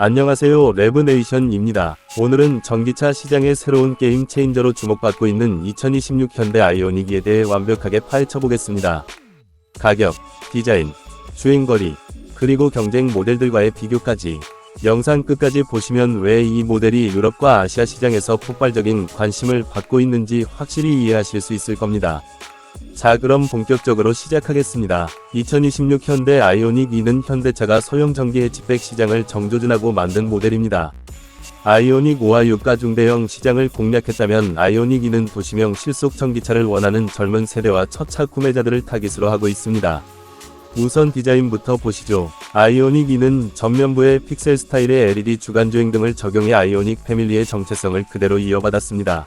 안녕하세요 레브네이션입니다. 오늘은 전기차 시장의 새로운 게임 체인저로 주목받고 있는 2026 현대 아이오닉에 대해 완벽하게 파헤쳐 보겠습니다. 가격, 디자인, 주행거리, 그리고 경쟁 모델들과의 비교까지 영상 끝까지 보시면 왜 이 모델이 유럽과 아시아 시장에서 폭발적인 관심을 받고 있는지 확실히 이해하실 수 있을 겁니다. 자 그럼 본격적으로 시작하겠습니다. 2026 현대 아이오닉 2는 현대차가 소형 전기 해치백 시장을 정조준하고 만든 모델입니다. 아이오닉 5와 6가 중대형 시장을 공략했다면 아이오닉 2는 도시명 실속 전기차를 원하는 젊은 세대와 첫차 구매자들을 타깃으로 하고 있습니다. 우선 디자인부터 보시죠. 아이오닉 2는 전면부에 픽셀 스타일의 LED 주간주행 등을 적용해 아이오닉 패밀리의 정체성을 그대로 이어받았습니다.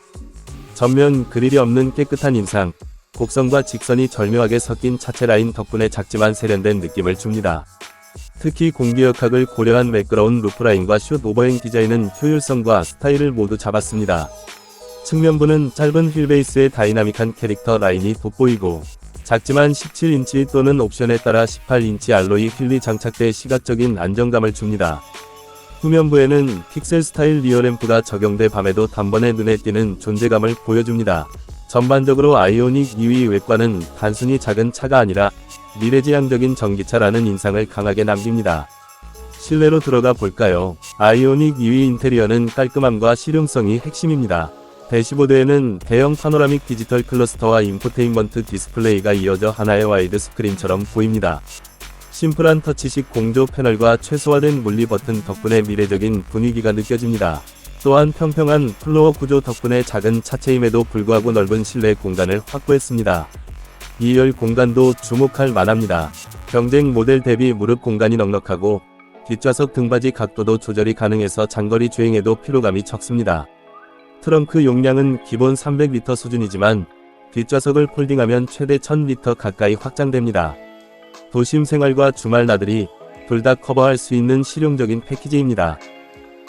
전면 그릴이 없는 깨끗한 인상, 곡선과 직선이 절묘하게 섞인 차체 라인 덕분에 작지만 세련된 느낌을 줍니다. 특히 공기역학을 고려한 매끄러운 루프라인과 슛 오버행 디자인은 효율성과 스타일을 모두 잡았습니다. 측면부는 짧은 휠베이스의 다이나믹한 캐릭터 라인이 돋보이고 작지만 17인치 또는 옵션에 따라 18인치 알로이 휠이 장착돼 시각적인 안정감을 줍니다. 후면부에는 픽셀 스타일 리어램프가 적용돼 밤에도 단번에 눈에 띄는 존재감을 보여줍니다. 전반적으로 아이오닉 2위 외관은 단순히 작은 차가 아니라 미래지향적인 전기차라는 인상을 강하게 남깁니다. 실내로 들어가 볼까요? 아이오닉 2위 인테리어는 깔끔함과 실용성이 핵심입니다. 대시보드에는 대형 파노라믹 디지털 클러스터와 인포테인먼트 디스플레이가 이어져 하나의 와이드 스크린처럼 보입니다. 심플한 터치식 공조 패널과 최소화된 물리 버튼 덕분에 미래적인 분위기가 느껴집니다. 또한 평평한 플로어 구조 덕분에 작은 차체임에도 불구하고 넓은 실내 공간을 확보했습니다. 2열 공간도 주목할 만합니다. 경쟁 모델 대비 무릎 공간이 넉넉하고 뒷좌석 등받이 각도도 조절이 가능해서 장거리 주행에도 피로감이 적습니다. 트렁크 용량은 기본 300리터 수준이지만 뒷좌석을 폴딩하면 최대 1000리터 가까이 확장됩니다. 도심 생활과 주말 나들이 둘 다 커버할 수 있는 실용적인 패키지입니다.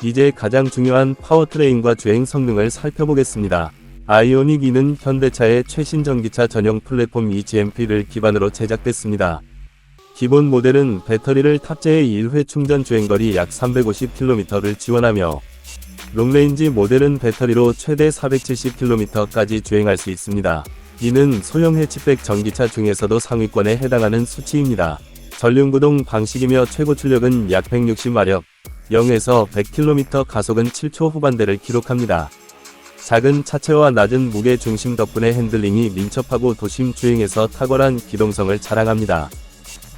이제 가장 중요한 파워트레인과 주행 성능을 살펴보겠습니다. 아이오닉 2는 현대차의 최신 전기차 전용 플랫폼 EGMP를 기반으로 제작됐습니다. 기본 모델은 배터리를 탑재해 1회 충전 주행거리 약 350km를 지원하며 롱레인지 모델은 배터리로 최대 470km까지 주행할 수 있습니다. 이는 소형 해치백 전기차 중에서도 상위권에 해당하는 수치입니다. 전륜구동 방식이며 최고 출력은 약 160마력, 0에서 100km 가속은 7초 후반대를 기록합니다. 작은 차체와 낮은 무게 중심 덕분에 핸들링이 민첩하고 도심 주행에서 탁월한 기동성을 자랑합니다.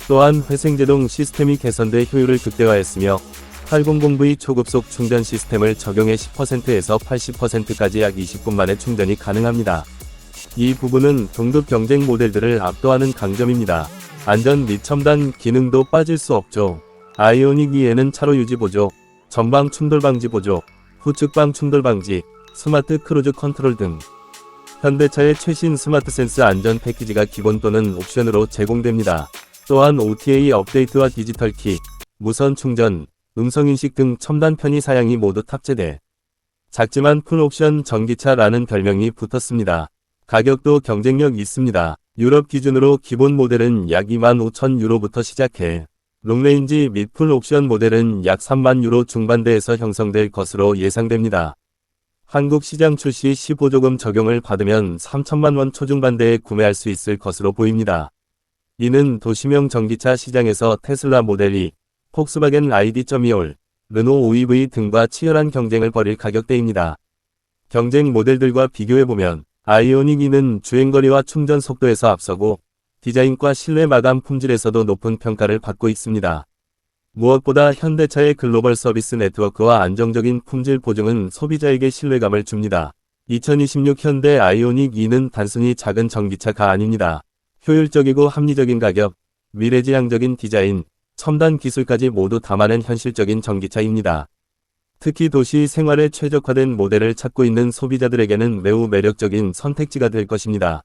또한 회생제동 시스템이 개선돼 효율을 극대화했으며 800V 초급속 충전 시스템을 적용해 10%에서 80%까지 약 20분 만에 충전이 가능합니다. 이 부분은 동급 경쟁 모델들을 압도하는 강점입니다. 안전 및 첨단 기능도 빠질 수 없죠. 아이오닉 2에는 차로 유지 보조, 전방 충돌 방지 보조, 후측방 충돌 방지, 스마트 크루즈 컨트롤 등 현대차의 최신 스마트 센스 안전 패키지가 기본 또는 옵션으로 제공됩니다. 또한 OTA 업데이트와 디지털 키, 무선 충전, 음성인식 등 첨단 편의 사양이 모두 탑재돼 작지만 풀옵션 전기차라는 별명이 붙었습니다. 가격도 경쟁력 있습니다. 유럽 기준으로 기본 모델은 약 25,000유로부터 시작해 롱레인지 및 풀 옵션 모델은 약 3만 유로 중반대에서 형성될 것으로 예상됩니다. 한국 시장 출시 15조금 적용을 받으면 3천만 원 초중반대에 구매할 수 있을 것으로 보입니다. 이는 도시명 전기차 시장에서 테슬라 모델 2, 폭스바겐 ID.2올, 르노 OEV 등과 치열한 경쟁을 벌일 가격대입니다. 경쟁 모델들과 비교해보면 아이오닉 2는 주행거리와 충전 속도에서 앞서고 디자인과 실내 마감 품질에서도 높은 평가를 받고 있습니다. 무엇보다 현대차의 글로벌 서비스 네트워크와 안정적인 품질 보증은 소비자에게 신뢰감을 줍니다. 2026 현대 아이오닉 2는 단순히 작은 전기차가 아닙니다. 효율적이고 합리적인 가격, 미래지향적인 디자인, 첨단 기술까지 모두 담아낸 현실적인 전기차입니다. 특히 도시 생활에 최적화된 모델을 찾고 있는 소비자들에게는 매우 매력적인 선택지가 될 것입니다.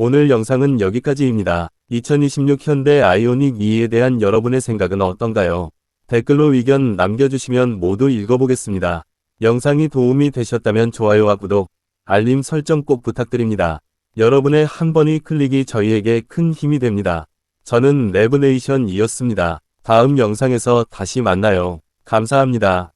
오늘 영상은 여기까지입니다. 2026 현대 아이오닉 2에 대한 여러분의 생각은 어떤가요? 댓글로 의견 남겨주시면 모두 읽어보겠습니다. 영상이 도움이 되셨다면 좋아요와 구독, 알림 설정 꼭 부탁드립니다. 여러분의 한 번의 클릭이 저희에게 큰 힘이 됩니다. 저는 레브네이션이었습니다. 다음 영상에서 다시 만나요. 감사합니다.